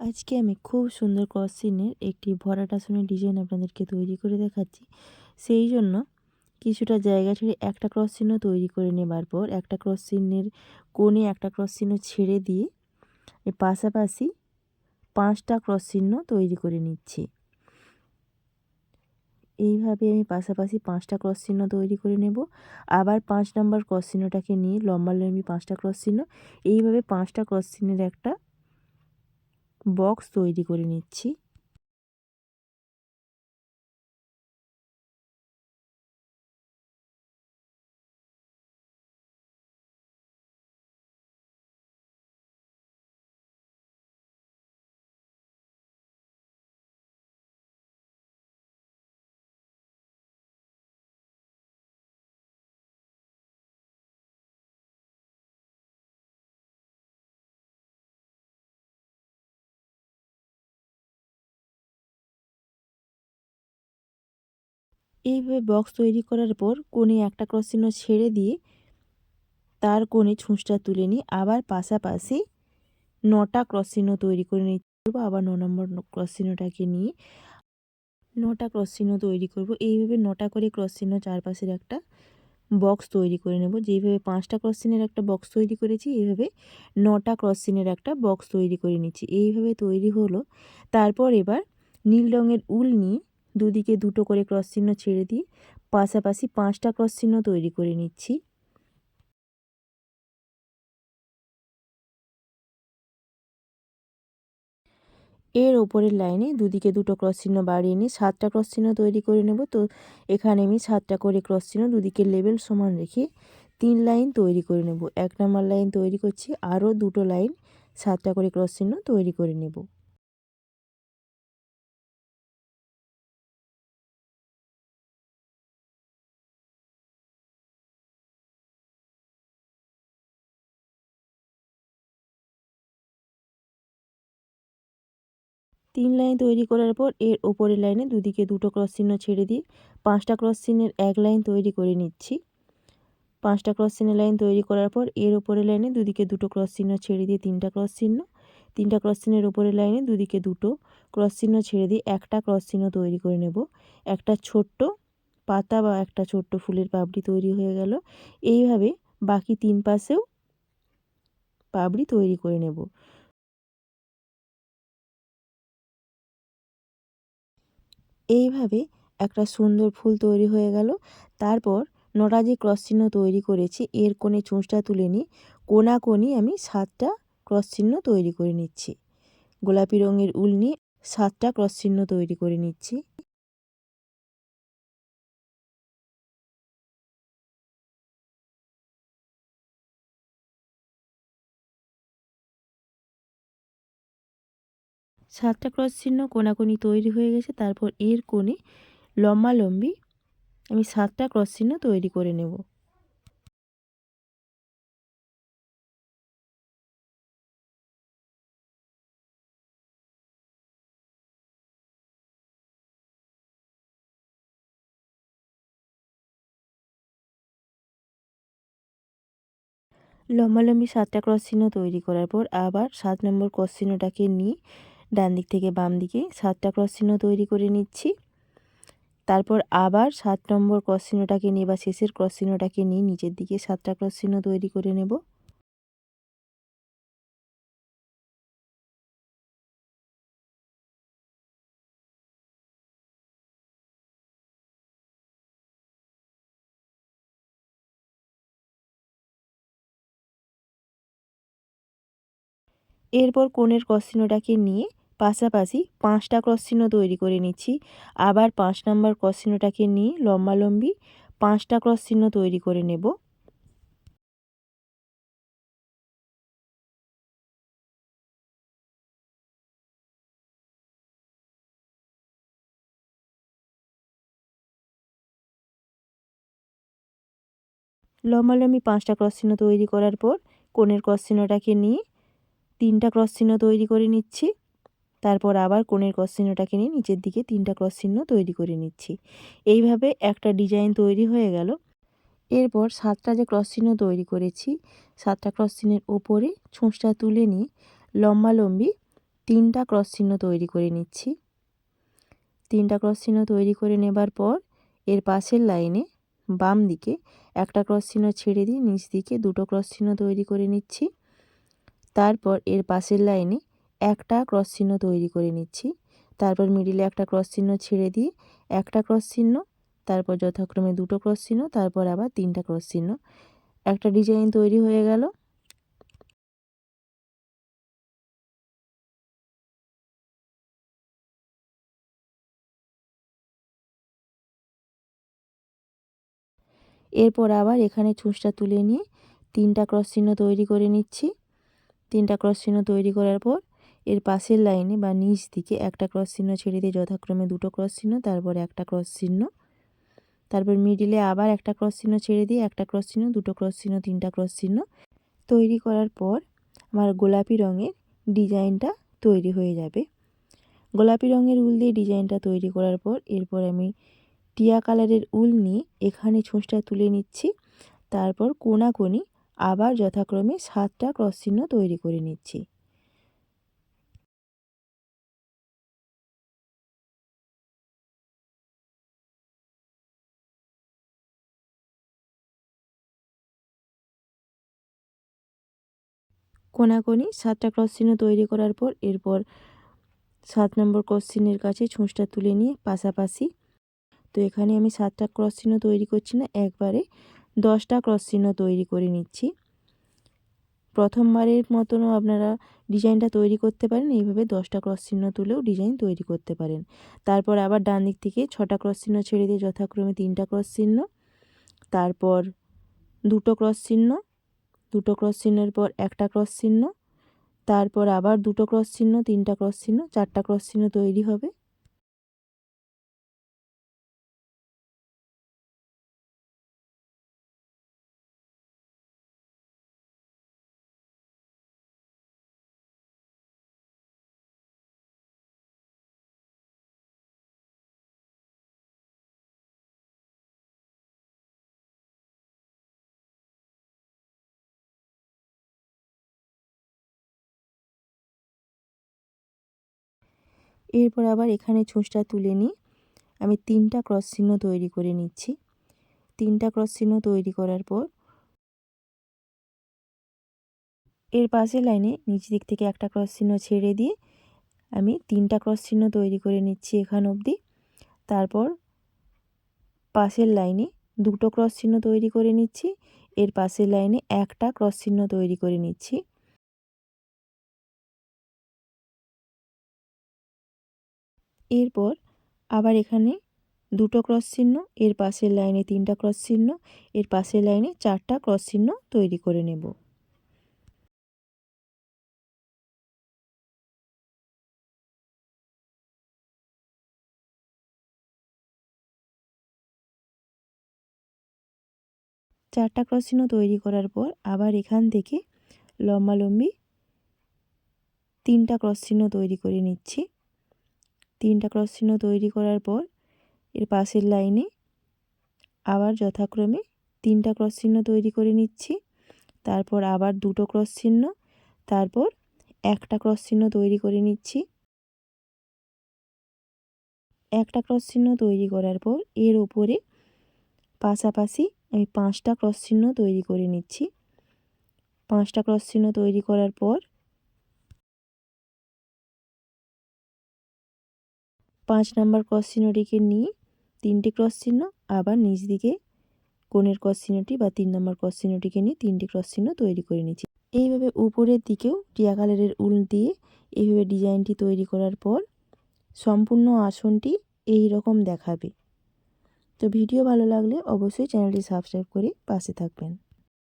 আজকে আমি খুব সুন্দর ক্রস চিহ্নের একটি ভরাট আসনের ডিজাইন আপনাদেরকে তৈরি করে দেখাচ্ছি। সেই জন্য কিছুটা জায়গা ছেড়ে একটা ক্রস চিহ্ন তৈরি করে নেবার পর একটা ক্রস চিহ্নের কোণে একটা ক্রস চিহ্ন ছেড়ে দিয়ে পাশাপাশি পাঁচটা ক্রস চিহ্ন তৈরি করে নিচ্ছি। এইভাবে আমি পাশাপাশি পাঁচটা ক্রস চিহ্ন তৈরি করে নেব। আবার পাঁচ নম্বর ক্রস চিহ্নটাকে নিয়ে লম্বা লম্বি পাঁচটা ক্রস চিহ্ন এইভাবে পাঁচটা ক্রস চিহ্নের একটা বক্স তৈরি করে নিচ্ছি। এইভাবে বক্স তৈরি করার পর কোণে একটা ক্রস চিহ্ন ছেড়ে দিয়ে তার কোণে ছুঁচটা তুলে নিই আবার পাশাপাশি নটা ক্রস চিহ্ন তৈরি করে নিতে আবার ন নম্বর ক্রস চিহ্নটাকে নিয়ে নটা ক্রস চিহ্ন তৈরি করব। এইভাবে নটা করে ক্রস চিহ্ন চারপাশের একটা বক্স তৈরি করে নেব। যেইভাবে পাঁচটা ক্রস চিহ্নের একটা বক্স তৈরি করেছি, এইভাবে নটা ক্রস চিহ্নের একটা বক্স তৈরি করে নিচ্ছি। এইভাবে তৈরি হলো। তারপর এবার নীল রঙের উল নিয়ে দুদিকে দুটো করে ক্রস চিহ্ন ছেড়ে দিয়ে পাশাপাশি পাঁচটা ক্রস চিহ্ন তৈরি করে নিচ্ছি। এর ওপরের লাইনে দুদিকে দুটো ক্রস চিহ্ন বাড়িয়ে নিয়ে সাতটা ক্রস চিহ্ন তৈরি করে নেব। তো এখানে আমি সাতটা করে ক্রস চিহ্ন দুদিকে লেবেল সমান রেখে তিন লাইন তৈরি করে নেব। এক নম্বর লাইন তৈরি করছি, আরও দুটো লাইন সাতটা করে ক্রস চিহ্ন তৈরি করে নেব। তিন লাইন তৈরি করার পর এর ওপরের লাইনে দুদিকে দুটো ক্রস চিহ্ন ছেড়ে দিয়ে পাঁচটা ক্রস চিহ্নের এক লাইন তৈরি করে নিচ্ছি। পাঁচটা ক্রস চিহ্নের লাইন তৈরি করার পর এর ওপরের লাইনে দুদিকে দুটো ক্রস চিহ্ন ছেড়ে দিয়ে তিনটা ক্রস চিহ্ন, তিনটা ক্রস চিহ্নের ওপরের লাইনে দুদিকে দুটো ক্রস চিহ্ন ছেড়ে দিয়ে একটা ক্রস চিহ্ন তৈরি করে নেব। একটা ছোট্ট পাতা বা একটা ছোট্ট ফুলের পাপড়ি তৈরি হয়ে গেল। এইভাবে বাকি তিন পাশেও পাপড়ি তৈরি করে নেব। এইভাবে একটা সুন্দর ফুল তৈরি হয়ে গেল। তারপর নটা যে ক্রস চিহ্ন তৈরি করেছি। এর কোণে চুঁচটা তুলে নিই কোনা কোনাকোনি আমি সাতটা ক্রস চিহ্ন তৈরি করে নিচ্ছি। গোলাপি রঙের উল নিয়ে সাতটা ক্রস চিহ্ন তৈরি করে নিচ্ছি। সাতটা ক্রস চিহ্ন কোনাকুনি তৈরি হয়ে গেছে, তারপর এর কোণে লম্বালম্বি আমি সাতটা ক্রস চিহ্ন তৈরি করে নেব। লম্বালম্বি সাতটা ক্রস চিহ্ন তৈরি করার পর আবার সাত নম্বর ক্রস চিহ্নটাকে নিয়ে ডান দিক থেকে বাম দিকে সাতটা ক্রস চিহ্ন তৈরি করে নিচ্ছি। তারপর আবার সাত নম্বর ক্রস চিহ্নটাকে নিয়ে বা শেষের ক্রস চিহ্নটাকে নিয়ে নিচের দিকে সাতটা ক্রস চিহ্ন তৈরি করে নেব। এরপর কোণের ক্রস চিহ্নটাকে নিয়ে পাশাপাশি পাঁচটা ক্রস চিহ্ন তৈরি করে নিচ্ছি। আবার পাঁচ নম্বর ক্রস চিহ্নটাকে নিয়ে লম্বালম্বি পাঁচটা ক্রস চিহ্ন তৈরি করে নেব। লম্বালম্বি পাঁচটা ক্রস চিহ্ন তৈরি করার পর কোণের ক্রস চিহ্নটাকে নিয়ে তিনটা ক্রস চিহ্ন তৈরি করে নিচ্ছি। তারপর আবার কোণের ক্রস চিহ্নটাকে নিয়ে নিচের দিকে তিনটা ক্রস চিহ্ন তৈরি করে নিচ্ছি। এইভাবে একটা ডিজাইন তৈরি হয়ে গেল। এরপর সাতটা যে ক্রস চিহ্ন তৈরি করেছি, সাতটা ক্রস চিহ্নের ওপরে ছুঁচটা তুলে নিয়ে লম্বালম্বি তিনটা ক্রস চিহ্ন তৈরি করে নিচ্ছি। তিনটা ক্রস চিহ্ন তৈরি করে নেবার পর এর পাশের লাইনে বাম দিকে একটা ক্রস চিহ্ন ছেড়ে দিয়ে নিচ দিকে দুটো ক্রস চিহ্ন তৈরি করে নিচ্ছি। তারপর এর পাশের লাইনে একটা ক্রস চিহ্ন তৈরি করে নিচ্ছি। তারপর মিডিলে একটা ক্রস চিহ্ন ছেড়ে দিয়ে একটা ক্রস চিহ্ন, তারপর যথাক্রমে দুটো ক্রস চিহ্ন, তারপর আবার তিনটা ক্রস চিহ্ন। একটা ডিজাইন তৈরি হয়ে গেল। এরপর আবার এখানে ছুঁচটা তুলে নিয়ে তিনটা ক্রস চিহ্ন তৈরি করে নিচ্ছি। তিনটা ক্রস চিহ্ন তৈরি করার পর এর পাশের লাইনে বা নিচ দিকে একটা ক্রস চিহ্ন ছেড়ে দিয়ে যথাক্রমে দুটো ক্রস চিহ্ন, তারপর একটা ক্রস চিহ্ন। তারপর মিডিলে আবার একটা ক্রস চিহ্ন ছেড়ে দিয়ে একটা ক্রস চিহ্ন, দুটো ক্রস চিহ্ন, তিনটা ক্রস চিহ্ন তৈরি করার পর আমার গোলাপি রঙের ডিজাইনটা তৈরি হয়ে যাবে। গোলাপি রঙের উল দিয়ে ডিজাইনটা তৈরি করার পর এরপর আমি টিয়া কালারের উল নিয়ে এখানে ছোঁচটা তুলে নিচ্ছি। তারপর কোনাকুনি আবার যথাক্রমে সাতটা ক্রস চিহ্ন তৈরি করে নিচ্ছি। কোনাকুনি সাতটা ক্রস চিহ্ন তৈরি করার পর এরপর সাত নম্বর ক্রস চিহ্নের কাছে ছুঁচটা তুলে নিয়ে পাশাপাশি, তো এখানে আমি সাতটা ক্রস চিহ্ন তৈরি করছি না, একবারে দশটা ক্রস চিহ্ন তৈরি করে নিচ্ছি। প্রথমবারের মতনও আপনারা ডিজাইনটা তৈরি করতে পারেন, এইভাবে দশটা ক্রস চিহ্ন তুলেও ডিজাইন তৈরি করতে পারেন। তারপর আবার ডান দিক থেকে ছটা ক্রস চিহ্ন ছেড়ে দিয়ে যথাক্রমে তিনটা ক্রস চিহ্ন, তারপর দুটো ক্রস চিহ্ন দুটো ক্রস চিহ্নের পর একটা ক্রস চিহ্ন, তারপর আবার দুটো ক্রস চিহ্ন, তিনটা ক্রস চিহ্ন, চারটা ক্রস চিহ্ন তৈরি হবে। এরপর আবার এখানে ছুঁচটা তুলে নিয়ে আমি তিনটা ক্রস চিহ্ন তৈরি করে নিচ্ছি। তিনটা ক্রস চিহ্ন তৈরি করার পর এর পাশের লাইনে নিচ দিক থেকে একটা ক্রস চিহ্ন ছেড়ে দিয়ে আমি তিনটা ক্রস চিহ্ন তৈরি করে নিচ্ছি এখান অবধি। তারপর পাশের লাইনে দুটো ক্রস চিহ্ন তৈরি করে নিচ্ছি। এর পাশের লাইনে একটা ক্রস চিহ্ন তৈরি করে নিচ্ছি। এরপর আবার এখানে দুটো ক্রস চিহ্ন, এর পাশের লাইনে তিনটা ক্রস চিহ্ন, এর পাশের লাইনে চারটা ক্রস চিহ্ন তৈরি করে নেব। চারটা ক্রস চিহ্ন তৈরি করার পর আবার এখান থেকে লম্বালম্বি তিনটা ক্রস চিহ্ন তৈরি করে নিচ্ছি। তিনটা ক্রস চিহ্ন তৈরি করার পর এর পাশের লাইনে আবার যথাক্রমে তিনটা ক্রস চিহ্ন তৈরি করে নিচ্ছি। তারপর আবার দুটো ক্রস চিহ্ন, তারপর একটা ক্রস চিহ্ন তৈরি করে নিচ্ছি। একটা ক্রস চিহ্ন তৈরি করার পর এর ওপরে পাশাপাশি আমি পাঁচটা ক্রস চিহ্ন তৈরি করে নিচ্ছি। পাঁচটা ক্রস চিহ্ন তৈরি করার পর পাঁচ নাম্বার ক্রস চিহ্নটিকে নিয়ে তিনটি ক্রস চিহ্ন, আবার নিচ দিকে কোণের ক্রস চিহ্নটি বা তিন নম্বর ক্রস চিহ্নটিকে নিয়ে তিনটি ক্রস চিহ্ন তৈরি করে নিচ্ছি। এইভাবে উপরের দিকেও টিয়া কালারের উল দিয়ে এইভাবে ডিজাইনটি তৈরি করার পর সম্পূর্ণ আসনটি এই রকম দেখাবে। তো ভিডিও ভালো লাগলে অবশ্যই চ্যানেলটি সাবস্ক্রাইব করে পাশে থাকবেন।